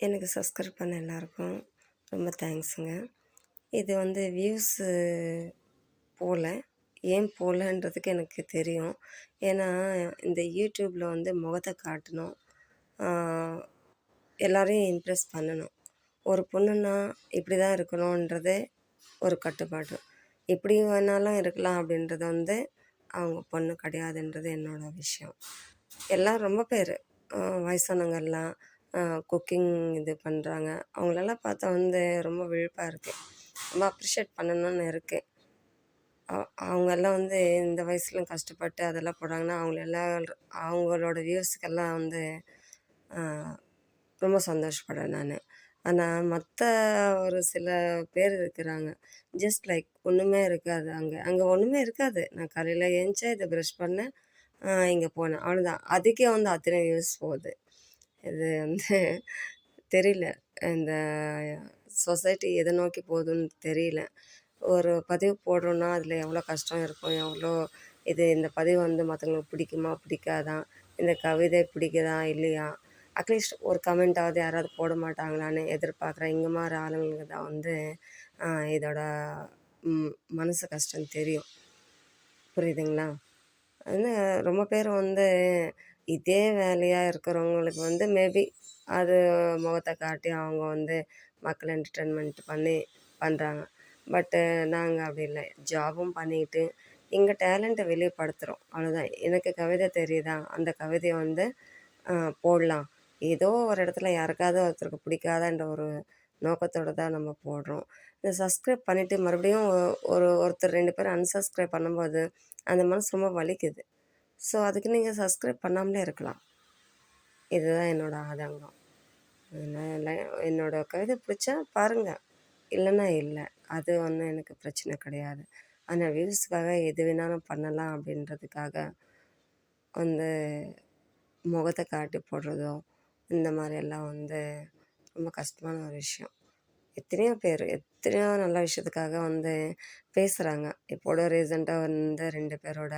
எனக்கு சப்ஸ்கிரைப் பண்ண எல்லாருக்கும் ரொம்ப தேங்க்ஸுங்க. இது வந்து வியூஸு போகல ஏன் போகலன்றதுக்கு எனக்கு தெரியும். ஏன்னா இந்த யூடியூப்பில் வந்து முகத்தை காட்டணும். எல்லோரையும் இம்ப்ரெஸ் பண்ணணும். ஒரு பொண்ணுன்னா இப்படி தான் இருக்கணுன்றதே ஒரு கட்டுப்பாடு. எப்படி வேணாலும் இருக்கலாம் அப்படின்றது வந்து அவங்க பொண்ணு கிடையாதுன்றது என்னோடய விஷயம். எல்லாம் ரொம்ப பேர். வயசானவங்கெல்லாம் குக்கிங் இது பண்ணுறாங்க அவங்களெல்லாம் பார்த்தா வந்து ரொம்ப விழுப்பாக இருக்குது ரொம்ப அப்ரிஷியேட் பண்ணணும்னு இருக்குது அவங்கெல்லாம் வந்து இந்த வயசுலையும் கஷ்டப்பட்டு அதெல்லாம் போடுறாங்கன்னா அவங்களெல்லாம் அவங்களோட வியூஸுக்கெல்லாம் வந்து ரொம்ப சந்தோஷப்படுறேன் நான். ஆனால் மற்ற ஒரு சில பேர் இருக்கிறாங்க. ஜஸ்ட் லைக் ஒன்றுமே இருக்காது அங்கே. அங்கே ஒன்றுமே இருக்காது. நான் காலையில் ஏந்திச்சேன் இதை ப்ரஷ் பண்ணேன். இங்கே போனேன். அவ்வளோதான் அதுக்கே வந்து அத்தனை வியூஸ் போகுது. இது வந்து தெரியல. இந்த சொசைட்டி எதை நோக்கி போகுதுன்னு தெரியல. ஒரு பதிவு போடுறோன்னா அதில் எவ்வளோ கஷ்டம் இருக்கும் எவ்வளோ இது இந்த பதிவு வந்து மற்றவங்களுக்கு பிடிக்குமா பிடிக்காதா இந்த கவிதை பிடிக்குதா இல்லையா? அட்லீஸ்ட் ஒரு கமெண்ட்டாவது யாராவது போட மாட்டாங்களான்னு எதிர்பார்க்குறேன். இங்கே மாதிரி ஆளுங்களுக்கு தான் வந்து இதோட மனசு கஷ்டம் தெரியும். புரியுதுங்களா? வந்து ரொம்ப பேர் வந்து இதே வேலையாக இருக்கிறவங்களுக்கு வந்து மேபி அது முகத்தை காட்டி அவங்க வந்து மக்களை என்டர்டெயின்மெண்ட் பண்ணி பண்ணுறாங்க பட்டு நாங்கள் அப்படி இல்லை. ஜாபும் பண்ணிக்கிட்டு எங்கள் டேலண்ட்டை வெளிப்படுத்துகிறோம் அவ்வளோதான் எனக்கு கவிதை தெரியுதா? அந்த கவிதையை வந்து போடலாம். ஏதோ ஒரு இடத்துல யாருக்காவது ஒருத்தருக்கு பிடிக்காதன்ற ஒரு நோக்கத்தோடு தான் நம்ம போடுறோம். இந்த சப்ஸ்கிரைப் பண்ணிவிட்டு மறுபடியும் ஒரு ஒருத்தர் ரெண்டு பேர் அன்சப்ஸ்கிரைப் பண்ணும்போது அந்த மனசு ரொம்ப வலிக்குது. ஸோ அதுக்கு நீங்கள் சப்ஸ்கிரைப் பண்ணாமலே இருக்கலாம். இதுதான் என்னோடய ஆதங்கம். என்னோடய கவிதை பிடிச்சா பாருங்கள் இல்லைன்னா இல்லை. அது ஒன்றும் எனக்கு பிரச்சனை கிடையாது. ஆனால் வியூஸ்க்காக எது வேணாலும் பண்ணலாம் அப்படின்றதுக்காக வந்து முகத்தை காட்டி போடுறதோ இந்த மாதிரியெல்லாம் வந்து ரொம்ப கஷ்டமான ஒரு விஷயம். எத்தனையோ பேர் எத்தனையோ நல்ல விஷயத்துக்காக வந்து பேசுகிறாங்க இப்போட ரீசெண்டாக வந்து ரெண்டு பேரோட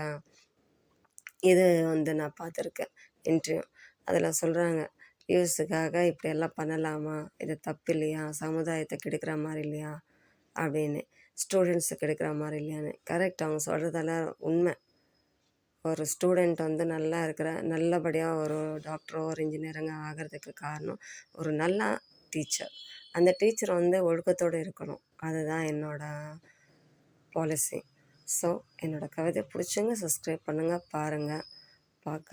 இது வந்து நான் பார்த்துருக்கேன். இன்டர்வியூ. அதில் சொல்கிறாங்க வியூஸுக்காக இப்படியெல்லாம் பண்ணலாமா? இது தப்பு இல்லையா சமுதாயத்தை கெடுக்கிற மாதிரி இல்லையா? அப்படின்னு. ஸ்டூடெண்ட்ஸுக்கு எடுக்கிற மாதிரி இல்லையான்னு. கரெக்ட். அவங்க சொல்கிறதெல்லாம் உண்மை. ஒரு ஸ்டூடெண்ட் வந்து நல்லா இருக்கிற நல்லபடியாக ஒரு டாக்டரோ ஒரு இன்ஜினியருங்க ஆகிறதுக்கு காரணம் ஒரு நல்ல டீச்சர். அந்த டீச்சர் வந்து ஒழுக்கத்தோடு இருக்கணும். அதுதான் என்னோடய பாலிசி. ஸோ என்னோடய கவிதை பிடிச்சவங்க சப்ஸ்கிரைப் பண்ணுங்கள் பாருங்கள் பார்க்க